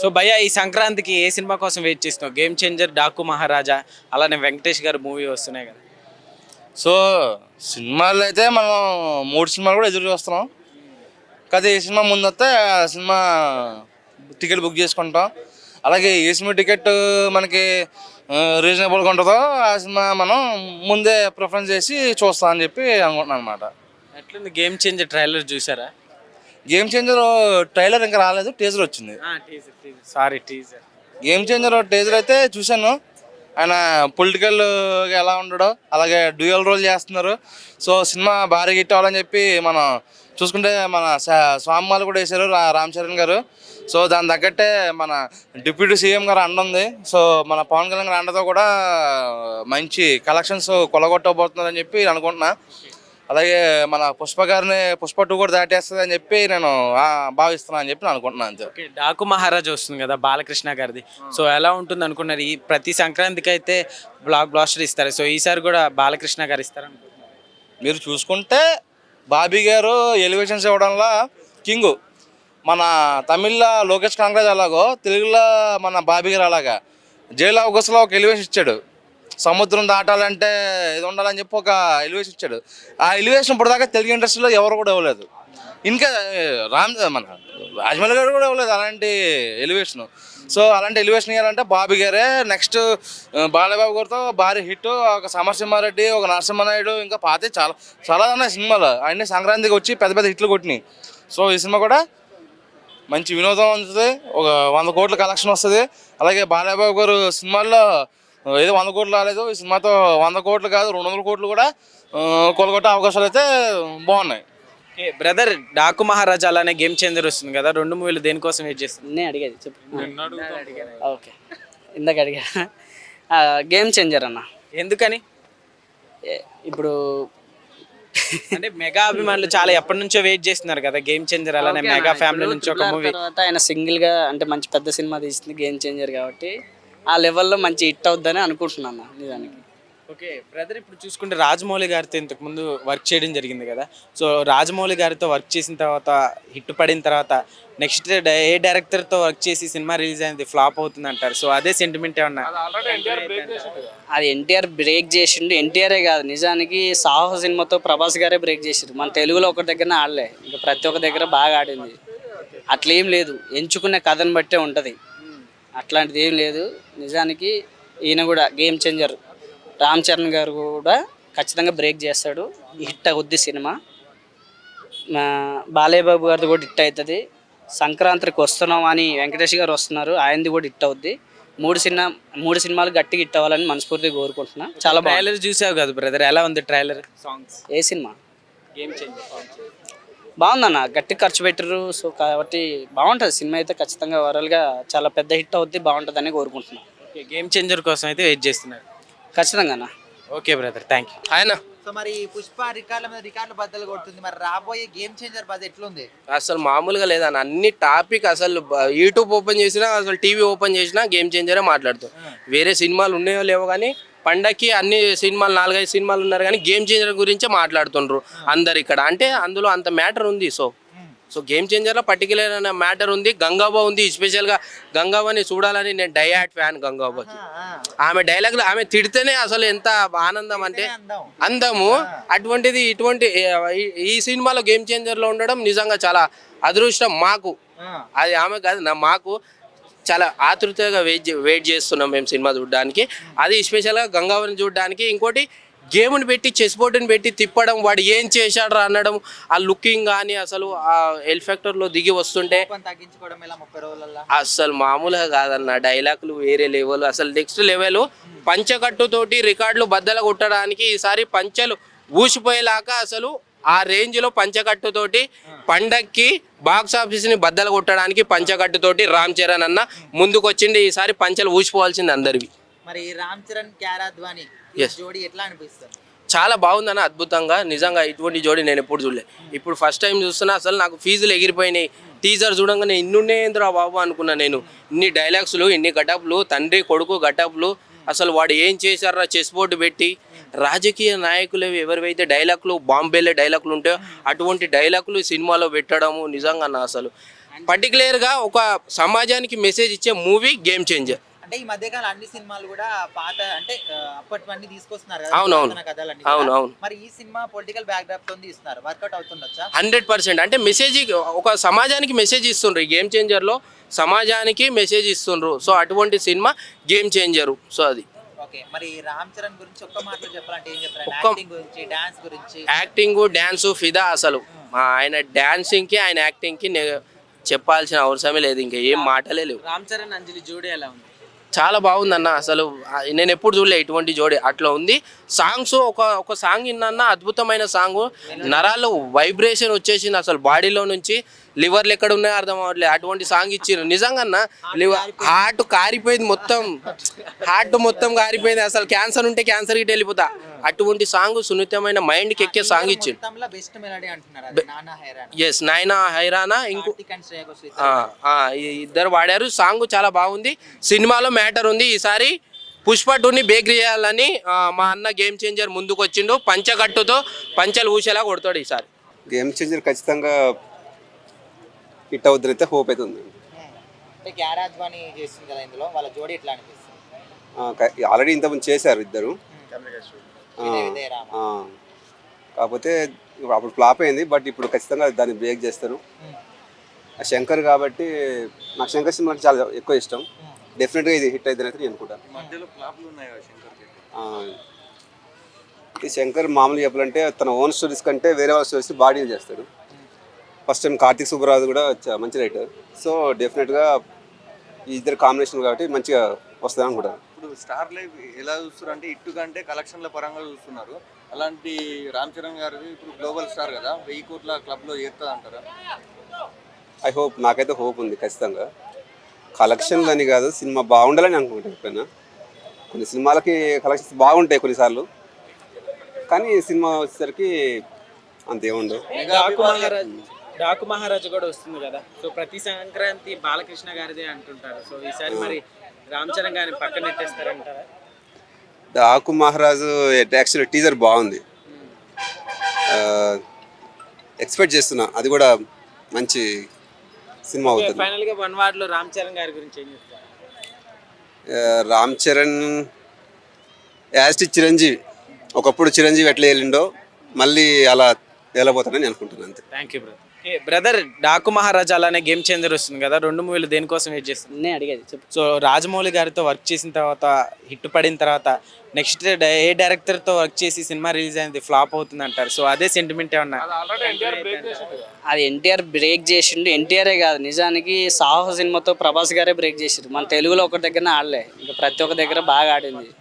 So భయ్య ఈ సంక్రాంతికి ఏ సినిమా కోసం వెయిట్ చేస్తున్నావు? గేమ్ చేంజర్ డాకు మహారాజా అలానే వెంకటేష్ గారి మూవీ వస్తున్నాయి కదా. సో సినిమాలు అయితే మనం మూడు సినిమాలు కూడా ఎదురు చూస్తున్నాం. కదా ఏ సినిమా ముందు వస్తే ఆ సినిమా టికెట్ బుక్ చేసుకుంటాం. అలాగే ఏ సినిమా టికెట్ మనకి రీజనబుల్గా ఉంటుందో ఆ సినిమా మనం ముందే ప్రిఫరెన్స్ చేసి చూస్తాం అని చెప్పి అనుకుంటున్నాను అనమాట ఎట్లుంది? గేమ్ చేంజర్ ట్రైలర్ చూసారా? గేమ్ చేంజర్ ట్రైలర్ ఇంకా రాలేదు టీజర్ వచ్చింది. Sorry teaser game changer teaser అయితే చూశాను. ఆయన పొలిటికల్ ఎలా ఉండడో అలాగే డ్యూయల్ రోల్ చేస్తున్నారు. సో సినిమా భారీ హిట్ అవ్వాలని చెప్పి మనం చూసుకుంటే మన సా- స్వామిమాలు కూడా వేశారు రా- రామ్ చరణ్ గారు. సో దాని తగ్గట్టే మన డిప్యూటీ సీఎం గారు అండ ఉంది. సో మన పవన్ కళ్యాణ్ గారి అండతో కూడా మంచి కలెక్షన్స్ కొలగొట్టబోతున్నారని చెప్పి నేను అనుకుంటున్నా. అలాగే మన పుష్ప గారిని పుష్ప టూ కూడా దాటేస్తుంది అని చెప్పి నేను భావిస్తున్నాను అని చెప్పి నేను అనుకుంటున్నాను అంతే. ఓకే డాకు మహారాజా వస్తుంది కదా బాలకృష్ణ గారిది. సో ఎలా ఉంటుంది అనుకున్నారు? ఈ ప్రతి సంక్రాంతికి అయితే బ్లాక్ బ్లాస్టర్ ఇస్తారు. సో ఈసారి కూడా బాలకృష్ణ గారు ఇస్తారు మీరు చూసుకుంటే బాబీ గారు ఎలివేషన్స్ ఇవ్వడంలో కింగు. మన తమిళ్ళో లోకేష్ కాంగ్రెస్ అలాగో తెలుగులో మన బాబీ గారు అలాగా. జైలు అవకాశంలో ఒక ఎలివేషన్ ఇచ్చాడు. సముద్రం దాటాలంటే ఇది ఉండాలని చెప్పి ఒక ఎలివేషన్ ఇచ్చాడు. ఆ ఎలివేషన్ ఇప్పటిదాకా తెలుగు ఇండస్ట్రీలో ఎవరు కూడా ఇవ్వలేదు. ఇంకా రామ్ మన రాజమౌళి గారు కూడా ఇవ్వలేదు అలాంటి ఎలివేషన్ సో అలాంటి ఎలివేషన్ ఇవ్వాలంటే బాబు గారే నెక్స్ట్ బాలబాబు గారితో భారీ హిట్ ఒక సమరసింహారెడ్డి ఒక నరసింహనాయుడు ఇంకా పాతే చాలా చాలా ఉన్నాయి సినిమాలు. అన్నీ సంక్రాంతికి వచ్చి పెద్ద పెద్ద హిట్లు కొట్టినాయి. సో ఈ సినిమా కూడా మంచి వినోదం ఉంటుంది ఒక వంద కోట్ల కలెక్షన్ వస్తుంది. అలాగే బాలబాబు గారు సినిమాల్లో ఏదో వంద కోట్లు రాలేదు. ఈ సినిమాతో వంద కోట్లు కాదు రెండు వందల కోట్లు కూడా కొలగొట్టే అవకాశాలు అయితే బాగున్నాయి. బ్రదర్ డాకు మహారాజా అలానే గేమ్ చేంజర్ వస్తుంది కదా రెండు మూవీలు దేనికోసం వెయిట్ చేస్తుంది నేను అడిగేది చెప్పు. ఓకే. ఇందాక అడిగా. గేమ్ చేంజర్ అన్న. ఎందుకని? ఏ- ఇప్పుడు అంటే మెగా అభిమానులు చాలా ఎప్పటి నుంచో వెయిట్ చేస్తున్నారు కదా గేమ్ చేంజర్ అలానే మెగా ఫ్యామిలీ నుంచి ఒక మూవీ. తర్వాత ఆయన సింగిల్గా అంటే మంచి పెద్ద సినిమా తీసింది గేమ్ చేంజర్ కాబట్టి. ఆ లెవెల్లో మంచి హిట్ అవుద్దని అనుకుంటున్నాను అన్న నిజానికి. ఓకే బ్రదర్ ఇప్పుడు చూసుకుంటే రాజమౌళి గారితో ఇంతకు ముందు వర్క్ చేయడం జరిగింది కదా. సో రాజమౌళి గారితో వర్క్ చేసిన తర్వాత హిట్ పడిన తర్వాత నెక్స్ట్ ఏ డైరెక్టర్తో వర్క్ చేసి సినిమా రిలీజ్ అయింది ఫ్లాప్ అవుతుంది అంటారు. సో అదే సెంటిమెంట్ ఏమన్నా? అది ఎన్టీఆర్ బ్రేక్ చేసిండు. ఎన్టీఆరే కాదు నిజానికి సాహో సినిమాతో ప్రభాస్ గారే బ్రేక్ చేసిండు. మన తెలుగులో ఒక దగ్గర ఆడలే ఇంకా ప్రతి ఒక్క దగ్గర బాగా ఆడింది. అట్లేం లేదు ఎంచుకునే కథను బట్టే ఉంటుంది. అట్లాంటిది ఏం లేదు. నిజానికి ఈయన కూడా గేమ్ చేంజర్. రామ్ చరణ్ గారు కూడా ఖచ్చితంగా బ్రేక్ చేస్తాడు. హిట్ అవుద్ది సినిమా. మా బాలయ్య బాబు గారిది కూడా హిట్ అవుతుంది. సంక్రాంతికి వస్తున్నాం అని వెంకటేష్ గారు వస్తున్నారు. ఆయనది కూడా హిట్ అవుద్ది. మూడు సినిమా మూడు సినిమాలు గట్టిగా హిట్ అవ్వాలని మనస్ఫూర్తిగా కోరుకుంటున్నా. చాలా ట్రైలర్ చూసావు కదా బ్రదర్? ఎలా ఉంది ట్రైలర్? సాంగ్స్ ఏ సినిమా? గేమ్ చేంజర్ బాగుందన్న గట్టి ఖర్చు పెట్టరు సో కాబట్టి బాగుంటుంది. సినిమా అయితే ఖచ్చితంగా ఓవరాల్గా చాలా పెద్ద హిట్ అవుద్ది బాగుంటుందని కోరుకుంటున్నాను గేమ్ చేంజర్ కోసం అయితే వెయిట్ చేస్తున్నారు. ఖచ్చితంగా అన్న. ఓకే బ్రదర్ థ్యాంక్ యూ ఆయన సో మరి పుష్ప రికార్డుల మీద రికార్డులు బద్దలు కొడుతుంది. మరి రాబోయే గేమ్ చేంజర్ బజ్ ఎట్లుంది? అసలు మామూలుగా లేదన్న అన్ని టాపిక్ అసలు యూట్యూబ్ ఓపెన్ చేసినా అసలు టీవీ ఓపెన్ చేసినా గేమ్ చేంజరే మాట్లాడుతాం. వేరే సినిమాలు ఉన్నాయో లేవో కానీ పండక్కి అన్ని సినిమాలు నాలుగైదు సినిమాలు ఉన్నారు కానీ గేమ్ చేంజర్ గురించే మాట్లాడుతుండ్రు అందరు ఇక్కడ. అంటే అందులో అంత మ్యాటర్ ఉంది సో. సో గేమ్ చేంజర్లో పర్టికులర్ అనే మ్యాటర్ ఉంది గంగాబా ఉంది. స్పెషల్గా గంగాబాని చూడాలని నేను డయాట్ ఫ్యాన్ గంగాబాకి ఆమె డైలాగులు ఆమె తిడితేనే అసలు ఎంత ఆనందం అంటే అందం. అందము. అటువంటిది ఇటువంటి ఈ- సినిమాలో గేమ్ చేంజర్లో ఉండడం నిజంగా చాలా అదృష్టం మాకు. అది ఆమె కాదు నా మాకు చాలా ఆతృతగా వెయిట్ వెయిట్ చేస్తున్నాం మేము సినిమా చూడడానికి. అది స్పెషల్గా గంగావరిని చూడడానికి. ఇంకోటి గేమ్ని పెట్టి చెస్ బోర్డుని పెట్టి తిప్పడం వాడు ఏం చేశాడు అనడం ఆ లుకింగ్ కానీ అసలు ఆ ఎల్ ఫ్యాక్టర్లో దిగి వస్తుంటే అసలు మామూలుగా కాదన్న డైలాగులు వేరే లెవెల్ అసలు నెక్స్ట్ లెవెల్ పంచకట్టుతోటి రికార్డులు బద్దలు కొట్టడానికి ఈసారి పంచలు ఊసిపోయేలాగా అసలు ఆ రేంజ్లో పంచకట్టుతోటి పండక్కి బాక్స్ ఆఫీస్ని బద్దలు కొట్టడానికి పంచకట్టుతోటి రామ్ చరణ్ అన్న ముందుకు వచ్చింది ఈసారి పంచలు ఊసిపోవాల్సింది అందరివి. మరి రామ్ చరణ్ క్యారాద్వాని Yes. జోడి ఎట్లా అనిపిస్తుంది? చాలా బాగుందన్న అద్భుతంగా. నిజంగా ఇటువంటి జోడి నేను ఎప్పుడు చూడలే. ఇప్పుడు ఫస్ట్ టైం చూస్తున్నా అసలు నాకు ఫీజులు ఎగిరిపోయినాయి. టీజర్ చూడంగానే ఇన్నుండేంద్రా బాబు అనుకున్నా నేను. ఇన్ని డైలాగ్స్లు ఇన్ని గటప్లు తండ్రి కొడుకు గటప్లు. అసలు వాడు ఏం చేశారా? చెస్ బోర్డు పెట్టి. రాజకీయ నాయకులు ఎవరివైతే డైలాగులు బాంబేలో డైలాగులు ఉంటాయో అటువంటి డైలాగులు సినిమాలో పెట్టడము నిజంగా నా అసలు. పర్టికులర్గా ఒక సమాజానికి మెసేజ్ ఇచ్చే మూవీ గేమ్ చేంజర్ అంటే ఈ మధ్యకాలం అన్ని సినిమాలు కూడా పాత అంటే అప్పటివన్నీ తీసుకొస్తున్నారు కదా అవును, అవును. కథలన్నీ అవును. మరి ఈ సినిమా పొలిటికల్ బ్యాక్డ్రాప్తో తీస్తున్నారు. వర్కౌట్ అవుతుండొచ్చా? Hundred percent. అంటే మెసేజ్ ఒక సమాజానికి మెసేజ్ ఇస్తుండ్రు. ఈ గేమ్ చేంజర్లో సమాజానికి మెసేజ్ ఇస్తుండ్రు. సో అటువంటి సినిమా గేమ్ చేంజరు. సో అది. ఓకే. మరి రామ్ చరణ్ గురించి ఒక్క మాటలో చెప్పాలంటే ఏం చెప్తారు ఒక్క- యాక్టింగ్ గురించి డాన్స్ గురించి? యాక్టింగ్ ఫిదా అసలు. ఆయన డాన్సింగ్కి ఆయన యాక్టింగ్కి నే చెప్పాల్సిన అవసరమే లేదు. ఇంకా ఏం మాటలే లేవు. రామ్ చరణ్ అంజలి జోడి ఎలా ఉంది? చాలా బాగుందన్న. అసలు నేను ఎప్పుడు చూడలే ఇటువంటి జోడి. అట్లా ఉంది. సాంగ్స్ ఒక ఒక సాంగ్ విన్నా అద్భుతమైన సాంగ్. నరాలు వైబ్రేషన్ వచ్చేసింది అసలు బాడీలో నుంచి. లివర్లు ఎక్కడ ఉన్నాయో అర్థం అవ్వట్లేదు. అటువంటి సాంగ్ ఇచ్చారు నిజంగా అన్న లివర్ హార్ట్ కారిపోయింది మొత్తం. హార్ట్ మొత్తం కారిపోయింది. అసలు క్యాన్సర్ ఉంటే క్యాన్సర్ గిట్ట వెళ్ళిపోతా. అటువంటి సాంగ్ సున్నితమైన మైండ్కి ఎక్కే సాంగ్ ఇచ్చిండు మొత్తంలో బెస్ట్ మెలడీ అంటున్నారు. అది నానా హైరాన్ ఎస్ నాయనా హైరానా ఇంకో ఇద్దరు. వాడారు సాంగ్ చాలా బాగుంది. సినిమాలో మ్యాటర్ ఉంది. ఈసారి పుష్ప టూని బేక్ చేయాలని మా అన్న గేమ్ చేంజర్ ముందుకు వచ్చిండు పంచకట్టుతో పంచలు ఊసేలా కొడతాడు ఈసారి. గేమ్ చేంజర్ ఖచ్చితంగా హిట్ అవుతుంది అయితే హోప్ అయితే ఉంది అంటే గ్యారాజ్ వాణి చేస్తుంది కదా ఇందులో? వాళ్ళ జోడి ఎట్లా అనిపిస్తుంది? ఆల్రెడీ ఇంతకుముందు చేశారు ఇద్దరు. ఆ, ఆ. కాకపోతే ఇప్పుడు అప్పుడు ఫ్లాప్ అయింది బట్ ఇప్పుడు ఖచ్చితంగా దాన్ని బ్రేక్ చేస్తారు. ఆ శంకర్ కాబట్టి నాకు శంకర్ సినిమా అంటే చాలా ఎక్కువ ఇష్టం. డెఫినెట్గా ఇది హిట్ అయితే నేను అనుకుంటాను ఆ. ఈ శంకర్ మామూలు చెప్పాలంటే తన ఓన్ స్టోరీస్ కంటే వేరే వాళ్ళ స్టోరీస్ బాగా డీల్ చేస్తాడు. ఫస్ట్ టైం కార్తిక్ సుబ్బరాజు కూడా మంచి రైటర్ సో డెఫినెట్గా ఈ ఇద్దరు కాంబినేషన్ కాబట్టి మంచిగా వస్తుంది అనుకుంటాను ఇప్పుడు స్టార్ లైఫ్ ఎలా చూస్తారు అంటే ఇట్టు కంటే కలెక్షన్ల పరంగా చూస్తున్నారు. అలాంటి రామ్ చరణ్ గారు ఇప్పుడు గ్లోబల్ స్టార్ కదా వెయ్యి కోట్ల క్లబ్లో చేరుతుంది అంటారా? ఐ హోప్ నాకైతే హోప్ ఉంది ఖచ్చితంగా. కలెక్షన్లు అని కాదు సినిమా బాగుండాలని అనుకుంటాను ఎప్పుడైనా. కొన్ని సినిమాలకి కలెక్షన్స్ బాగుంటాయి కొన్నిసార్లు. కానీ సినిమా వచ్చేసరికి అంతేముండవు డాకు మహారాజ్ కూడా వస్తుంది కదా. సో ప్రతి సంక్రాంతి బాలకృష్ణ గారిదే అంటుంటారు. సో ఈసారి మరి రామ్ చరణ్ గారిని పక్కన నెట్టేస్తారంటారా డాకు మహారాజు యాక్చువల్లీ టీజర్ బాగుంది. ఎక్స్పెక్ట్ చేస్తున్నా. అది కూడా మంచి సినిమా అవుతుంది. ఫైనల్గా వన్ వార్డ్లో రామ్ చరణ్ గారి గురించి ఏం చెప్తారు? రామ్ చరణ్ యాజ్ చిరంజీవి. ఒకప్పుడు చిరంజీవి ఎట్లా వెళ్ళిండో మళ్ళీ అలా వెళ్ళబోతానని అనుకుంటున్నాను అంతే. Thank you brother brother Daaku Maharaj game game changer వస్తుంది కదా రెండు మూవీలు దేనికోసం వెయిట్ చేస్తుంది? నేను అడిగేది చెప్పు. సో రాజమౌళి గారితో వర్క్ చేసిన తర్వాత హిట్ పడిన తర్వాత నెక్స్ట్ ఏ డైరెక్టర్తో వర్క్ చేసి సినిమా రిలీజ్ అయింది ఫ్లాప్ అవుతుంది అంటారు సో అదే సెంటిమెంట్ ఏమన్నా? అది ఎన్టీఆర్ బ్రేక్ చేసిండు ఎన్టీఆరే కాదు నిజానికి సాహో సినిమాతో ప్రభాస్ గారే బ్రేక్ చేసిండు. మన తెలుగులో ఒక దగ్గర ఆడలే ఇంకా ప్రతి ఒక్క దగ్గర బాగా ఆడింది.